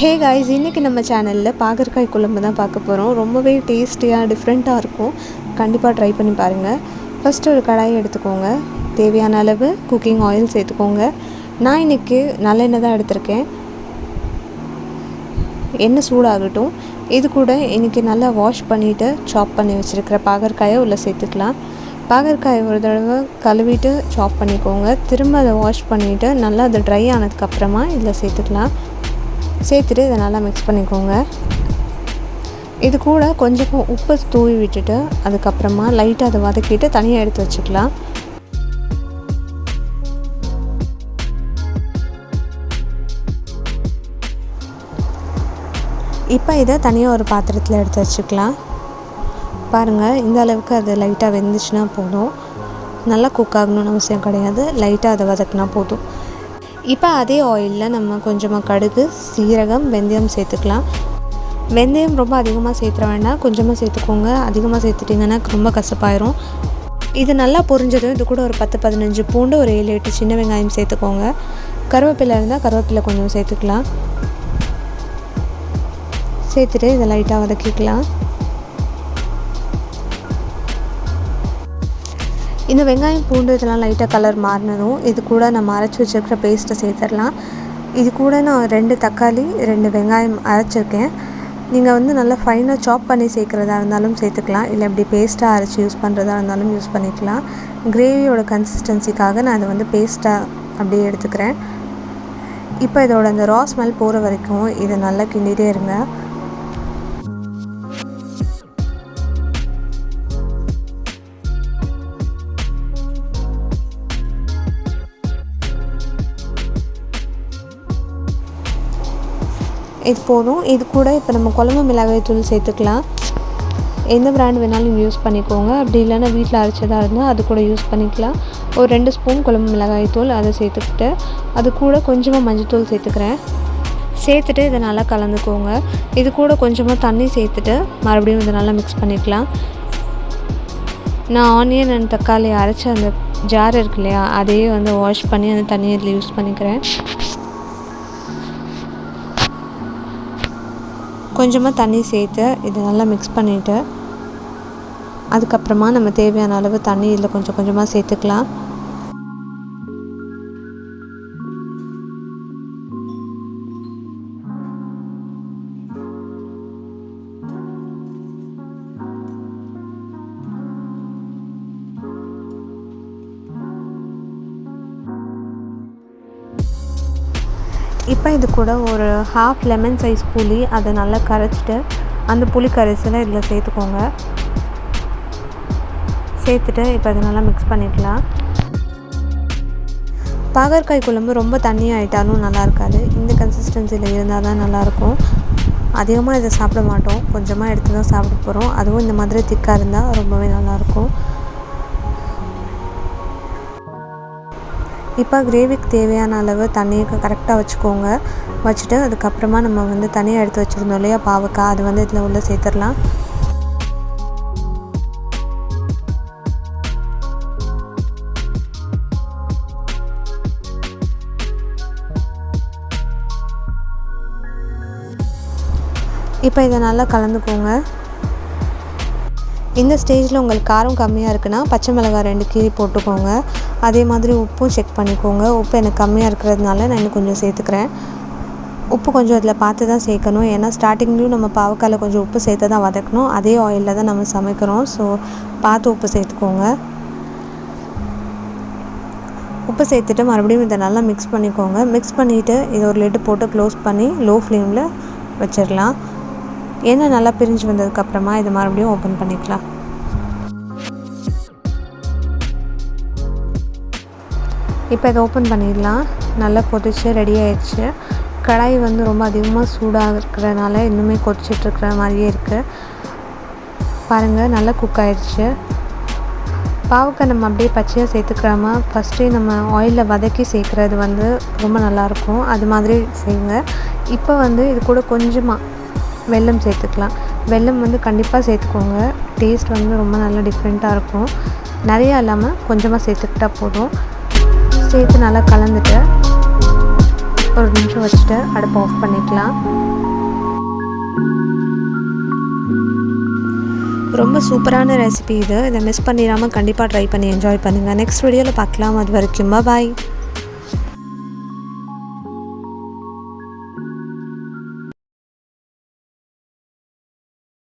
Hey guys இன்றைக்கி நம்ம சேனலில் பாகற்காய் குழம்பு தான் பார்க்க போகிறோம் ரொம்பவே டேஸ்டியாக டிஃப்ரெண்ட்டாக இருக்கும். கண்டிப்பாக ட்ரை பண்ணி பாருங்கள் ஃபஸ்ட்டு ஒரு கடாயை எடுத்துக்கோங்க. தேவையான அளவு குக்கிங் ஆயில் சேர்த்துக்கோங்க. நான் இன்றைக்கி நல்லெண்ணெய் தான் எடுத்திருக்கேன். எண்ணெய் சூடாகட்டும். இது கூட இன்றைக்கி நல்லா வாஷ் பண்ணிவிட்டு சாப் பண்ணி வச்சுருக்கிற பாகற்காயை உள்ளே சேர்த்துக்கலாம். பாகற்காயை ஒரு தடவை கழுவிட்டு சாப் பண்ணிக்கோங்க. திரும்ப அதை வாஷ் பண்ணிவிட்டு நல்லா அது ட்ரை ஆனதுக்கப்புறமா இதில் சேர்த்துக்கலாம். சேர்த்துட்டு இதை நல்லா மிக்ஸ் பண்ணிக்கோங்க. இது கூட கொஞ்சம் உப்பு தூவி விட்டுட்டு அதுக்கப்புறமா லைட்டாக அதை வதக்கிட்டு தனியாக எடுத்து வச்சுக்கலாம். இப்போ இதை தனியாக ஒரு பாத்திரத்தில் எடுத்து வச்சுக்கலாம். பாருங்கள் இந்த அளவுக்கு அது லைட்டாக வெந்துச்சுன்னா போதும். நல்லா குக் ஆகணும்னு அவசியம் கிடையாது. லைட்டாக அதை வதக்கினா போதும். இப்போ அதே ஆயிலில் நம்ம கொஞ்சமாக கடுகு சீரகம் வெந்தயம் சேர்த்துக்கலாம். வெந்தயம் ரொம்ப அதிகமாக சேர்த்துற வேண்டாம். கொஞ்சமாக சேர்த்துக்கோங்க. அதிகமாக சேர்த்துட்டிங்கன்னா ரொம்ப கசப்பாயிரும். இது நல்லா பொரிஞ்சதும் இது கூட ஒரு பத்து பதினஞ்சு பூண்டு ஒரு ஏழு எட்டு சின்ன வெங்காயம் சேர்த்துக்கோங்க. கருவேப்பிலை இருந்தால் கருவேப்பிலை கொஞ்சம் சேர்த்துக்கலாம். சேர்த்துட்டு இதை லைட்டாக வதக்கிக்கலாம். இந்த வெங்காயம் பூண்டு இதெல்லாம் லைட்டாக கலர் மாறினதும் இது கூட நம்ம அரைச்சி வச்சுருக்கிற பேஸ்ட்டை சேர்த்துடலாம். இது கூட நான் ரெண்டு தக்காளி ரெண்டு வெங்காயம் அரைச்சிருக்கேன். நீங்கள் வந்து நல்லா ஃபைனாக சாப் பண்ணி சேர்க்குறதா இருந்தாலும் சேர்த்துக்கலாம். இல்லை இப்படி பேஸ்ட்டாக அரைச்சி யூஸ் பண்ணுறதா இருந்தாலும் யூஸ் பண்ணிக்கலாம். கிரேவியோட கன்சிஸ்டன்சிக்காக நான் அதை வந்து பேஸ்ட்டாக அப்படியே எடுத்துக்கிறேன். இப்போ இதோட அந்த ரா ஸ்மெல் போகிற வரைக்கும் இதை நல்லா கிண்டிகிட்டே இருங்க. இது போதும். இது கூட இப்போ நம்ம குழம்பு மிளகாய் தூள் சேர்த்துக்கலாம். எந்த பிராண்ட் வேணாலும் யூஸ் பண்ணிக்கோங்க. அப்படி இல்லைன்னா வீட்டில் அரைச்சதாக இருந்தால் அது கூட யூஸ் பண்ணிக்கலாம். ஒரு ரெண்டு ஸ்பூன் குழம்பு மிளகாய் தூள் அதை சேர்த்துக்கிட்டு அது கூட கொஞ்சமாக மஞ்சத்தூள் சேர்த்துக்கிறேன். சேர்த்துட்டு இதை நல்லா கலந்துக்கோங்க. இது கூட கொஞ்சமாக தண்ணி சேர்த்துட்டு மறுபடியும் இதை நல்லா மிக்ஸ் பண்ணிக்கலாம். நான் ஆனியன் அண்ட் தக்காளி அரைச்ச அந்த ஜார் இருக்கு இல்லையா அதையே வந்து வாஷ் பண்ணி அந்த தண்ணியை இதில் யூஸ் பண்ணிக்கிறேன். கொஞ்சமாக தண்ணி சேர்த்து இதை நல்லா மிக்ஸ் பண்ணிவிட்டு அதுக்கப்புறமா நம்ம தேவையான அளவு தண்ணி இதில் கொஞ்சம் கொஞ்சமாக சேர்த்துக்கலாம். இப்போ இது கூட ஒரு ஹாஃப் லெமன் சைஸ் புளி அதை நல்லா கரைச்சிட்டு அந்த புளி கரைசலை இதில் சேர்த்துக்கோங்க. சேர்த்துட்டு இப்போ அதை நல்லா மிக்ஸ் பண்ணிக்கலாம். பாகற்காய் குழம்பு ரொம்ப தண்ணி ஆகிட்டாலும் நல்லா இருக்காது. இந்த கன்சிஸ்டன்சியில் இருந்தால் தான் நல்லாயிருக்கும் அதிகமாக இதை சாப்பிட மாட்டோம். கொஞ்சமாக எடுத்து தான் சாப்பிட போகிறோம் அதுவும் இந்த மாதிரி திக்காக இருந்தால் ரொம்பவே நல்லாயிருக்கும் இப்போ கிரேவிக்கு தேவையான அளவு தண்ணியை கரெக்டாக வச்சுக்கோங்க. வச்சுட்டு அதுக்கப்புறமா நம்ம வந்து தனியாக எடுத்து வச்சுருந்தோம் இல்லையா? பாவக்காய். அது வந்து இதில் உள்ளே சேர்த்துடலாம். இப்போ இதை நல்லா கலந்துக்கோங்க. இந்த ஸ்டேஜில் உங்களுக்கு காரம் கம்மியாக இருக்குன்னா பச்சை மிளகாய் ரெண்டு கீரி போட்டுக்கோங்க. அதே மாதிரி உப்பும் செக் பண்ணிக்கோங்க. உப்பு எனக்கு கம்மியாக இருக்கிறதுனால நான் இன்னும் கொஞ்சம் சேர்த்துக்கிறேன். உப்பு கொஞ்சம் அதில் பார்த்து தான் சேர்க்கணும். ஏன்னா ஸ்டார்டிங்லேயும் நம்ம பாவக்காயில் கொஞ்சம் உப்பு சேர்த்து தான் வதக்கணும். அதே ஆயிலில் தான் நம்ம சமைக்கிறோம். ஸோ பார்த்து உப்பு சேர்த்துக்கோங்க. உப்பு சேர்த்துட்டு மறுபடியும் இதை நல்லா மிக்ஸ் பண்ணிக்கோங்க. மிக்ஸ் பண்ணிவிட்டு இதை ஒரு லிட்டு போட்டு க்ளோஸ் பண்ணி லோ ஃப்ளேமில் வச்சிடலாம். எண்ணெய் நல்லா பிரிஞ்சு வந்ததுக்கப்புறமா இதை மறுபடியும் ஓப்பன் பண்ணிக்கலாம். இப்போ இதை ஓப்பன் பண்ணிடலாம். நல்லா கொதிச்சு ரெடி ஆயிடுச்சு. கடாய் வந்து ரொம்ப அதிகமாக சூடாக இருக்கிறனால இன்னுமே கொதிச்சிட்ருக்கிற மாதிரியே இருக்குது பாருங்கள் நல்லா குக் ஆயிடுச்சு. பாவக்காய் நம்ம அப்படியே பச்சையாக சேர்த்துக்கிறாம ஃபஸ்ட்டே நம்ம ஆயிலில் வதக்கி சேர்க்குறது வந்து ரொம்ப நல்லாயிருக்கும். அது மாதிரி செய்யுங்க. இப்போ வந்து இது கூட கொஞ்சமாக வெல்லம் சேர்த்துக்கலாம். வெல்லம் வந்து கண்டிப்பாக சேர்த்துக்கோங்க. டேஸ்ட் வந்து ரொம்ப நல்லா டிஃப்ரெண்ட்டாக இருக்கும். நிறையா இல்லாமல் கொஞ்சமாக சேர்த்துக்கிட்டா போதும். சேர்த்து நல்லா கலந்துட்டு ஒரு நிமிஷம் வச்சுட்டு அடுப்பை ஆஃப் பண்ணிக்கலாம். ரொம்ப சூப்பரான ரெசிபி இது. இதை மிஸ் பண்ணிடாமல் கண்டிப்பாக ட்ரை பண்ணி என்ஜாய் பண்ணுங்கள் நெக்ஸ்ட் வீடியோவில் பார்க்கலாம். அது வரைக்கும் பாய்